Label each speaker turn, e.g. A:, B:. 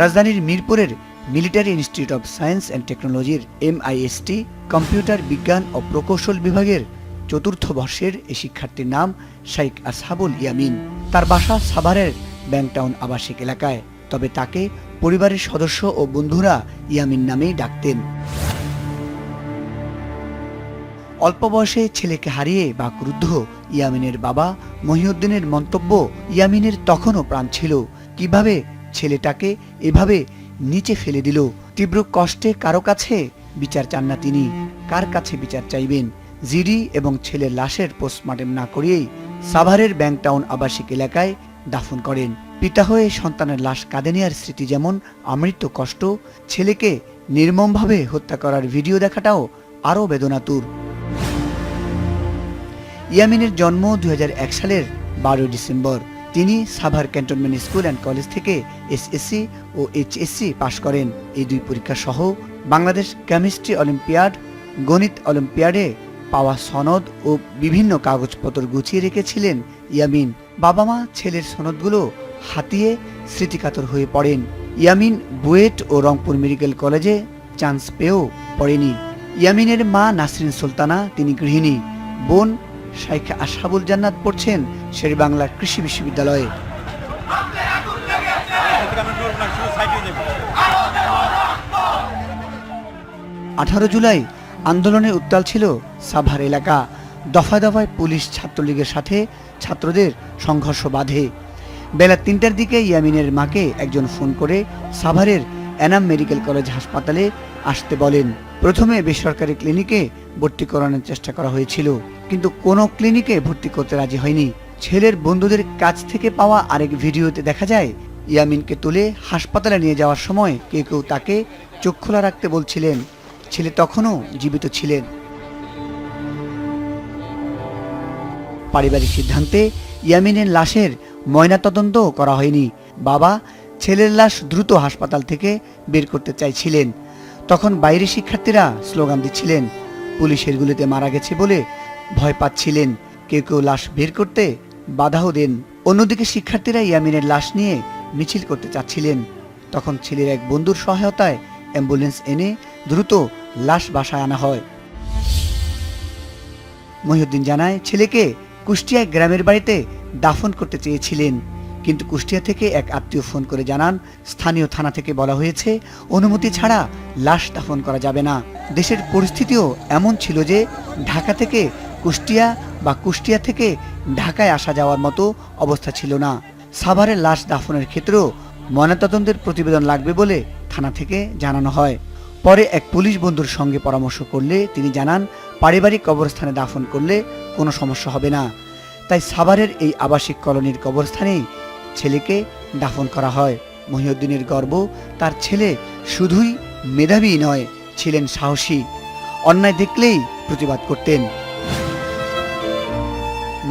A: রাজধানীর মিরপুরের military institute of science and টেকনোলজির এমআইএসটি কম্পিউটার বিজ্ঞান ও প্রকৌশল বিভাগের চতুর্থ বর্ষের এই শিক্ষার্থীর নাম শাইখ আসহাবুল ইয়ামিন। তার বাসা সাভারের ব্যাংটাউন আবাসিক এলাকায়, তবে তাকে পরিবারের সদস্য ও বন্ধুরা ইয়ামিন নামেই ডাকতেন। অল্প বয়সে ছেলেকে হারিয়ে বা ক্রুদ্ধ ইয়ামিনের বাবা মহিউদ্দিনের মন্তব্য ইয়ামিনের তখনও প্রাণ ছিল। কীভাবে ছেলেটাকে এভাবে নিচে ফেলে দিল। তীব্র কষ্টে কারও কাছে বিচার চান না তিনি। কার কাছে বিচার চাইবেন? জিডি এবং ছেলের লাশের পোস্টমর্টেম না করিয়েই সাভারের ব্যাংটাউন আবাসিক এলাকায় দাফন করেন। পিতা হয়ে সন্তানের লাশ কাঁদে নেওয়ার স্মৃতি যেমন আমৃত্য কষ্ট, ছেলেকে নির্মমভাবে হত্যা করার ভিডিও দেখাটাও আরও বেদনাতুর। ইয়ামিনের জন্ম দুই হাজার এক সালের বারোই ডিসেম্বর। তিনি Savar cantonment school and college থেকে এসএসসি ও এইচএসসি পাশ করেন। এই দুই পরীক্ষা সহ বাংলাদেশ কেমিস্ট্রি অলিম্পিয়াড, গণিত অলিম্পিয়াডে পাওয়া সনদ ও বিভিন্ন কাগজপত্র গুছিয়ে রেখেছিলেন ইয়ামিন। বাবা মা ছেলের সনদগুলো হাতিয়ে স্মৃতিকাতর হয়ে পড়েন। ইয়ামিন বুয়েট ও রংপুর মেডিকেল কলেজে চান্স পেয়েও পড়েনি। ইয়ামিনের মা নাসরিন সুলতানা, তিনি গৃহিণী। বোন শাইখ আশাবুল জান্নাত পড়ছেন শের বাংলার কৃষি বিশ্ববিদ্যালয়ে। আঠারো জুলাই আন্দোলনে উত্তাল ছিল সাভার এলাকা। দফায় দফায় পুলিশ ছাত্রলীগের সাথে ছাত্রদের সংঘর্ষ বাধে। বেলা তিনটার দিকে ইয়ামিনের মাকে একজন ফোন করে সাভারের এনাম মেডিকেল কলেজ হাসপাতালে আসতে বলেন। প্রথমে বেসরকারি ক্লিনিকে ভর্তি করানোর চেষ্টা করা হয়েছিল, কিন্তু কোনো ক্লিনিকে ভর্তি করতে রাজি হয়নি। ছেলের বন্ধুদের কাছ থেকে পাওয়া আরেক ভিডিওতে দেখা যায়, ইয়ামিনকে তুলে হাসপাতালে নিয়ে যাওয়ার সময় কেউ কেউ তাকে চোখ খোলা রাখতে বলছিলেন। ছেলে তখনও জীবিত ছিলেন। পারিবারিক সিদ্ধান্তে ইয়ামিনের লাশের ময়নাতদন্ত করা হয়নি। বাবা ছেলের লাশ দ্রুত হাসপাতাল থেকে বের করতে চাইছিলেন। তখন বাইরে শিক্ষার্থীরা স্লোগান দিচ্ছিলেন পুলিশের গুলিতে মারা গেছে বলে ভয় পাচ্ছিলেন। কেউ কেউ লাশ বের করতে বাধাও দেন। অন্যদিকে শিক্ষার্থীরা ইয়ামিনের লাশ নিয়ে মিছিল করতে চাচ্ছিলেন। তখন ছেলের এক বন্ধুর সহায়তায় অ্যাম্বুলেন্স এনে দ্রুত লাশ বাসায় আনা হয়। মহিউদ্দিন জানায়, ছেলেকে কুষ্টিয়া গ্রামের বাড়িতে দাফন করতে চেয়েছিলেন। কিন্তু কুষ্টিয়া থেকে এক আত্মীয় ফোন করে জানান, স্থানীয় থানা থেকে বলা হয়েছে, অনুমতি ছাড়া লাশ দাফন করা যাবে না। দেশের পরিস্থিতিও এমন ছিল যে ঢাকা থেকে কুষ্টিয়া বা কুষ্টিয়া থেকে ঢাকায় আসা যাওয়ার মতো অবস্থা ছিল না। সাভারের লাশ দাফনের ক্ষেত্রেও ময়নাতদন্তের প্রতিবেদন লাগবে বলে থানা থেকে জানানো হয়। পরে এক পুলিশ বন্ধুর সঙ্গে পরামর্শ করলে তিনি জানান, পারিবারিক কবরস্থানে দাফন করলে কোনো সমস্যা হবে না। তাই সাভারের এই আবাসিক কলোনির কবরস্থানেই ছেলেকে দাফন করা হয়। মহিউদ্দিনের গর্ব, তার ছেলে শুধুই মেধাবী নয়, ছিলেন সাহসী। অন্যায় দেখলেই প্রতিবাদ করতেন।